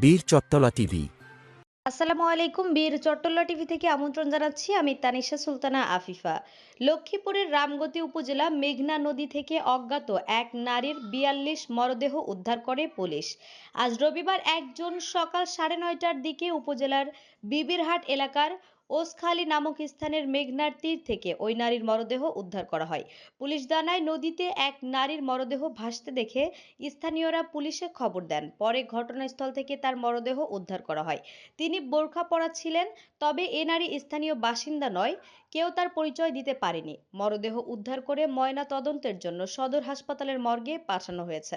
বীর চট্টলা টিভি। আসসালামু আলাইকুম, বীর চট্টলা টিভি থেকে আমন্ত্রণ জানাচ্ছি আমি তানিশা সুলতানা আফিফা। লক্ষ্মীপুরের রামগতি উপজেলা মেঘনা নদী থেকে অজ্ঞাত এক নারীর বিয়াল্লিশ মরদেহ উদ্ধার করে পুলিশ। আজ রবিবার একজন সকাল সাড়ে নয়টার দিকে উপজেলার বিবিরহাট এলাকার ওসখালী নামক স্থানের মেঘনার তীর থেকে ওই নারীর মরদেহ উদ্ধার করা হয়। পুলিশ জানায়, নদীতে এক নারীর মরদেহ ভাসতে দেখে স্থানীয়রা পুলিশে খবর দেন। পরে ঘটনাস্থল থেকে তার মরদেহ উদ্ধার করা হয়। তিনি বোরখা পরা ছিলেন, তবে এ নারী স্থানীয় বাসিন্দা নয়। কেউ তার পরিচয় দিতে পারেনি। মরদেহ উদ্ধার করে ময়না তদন্তের জন্য সদর হাসপাতালের মর্গে পাঠানো হয়েছে।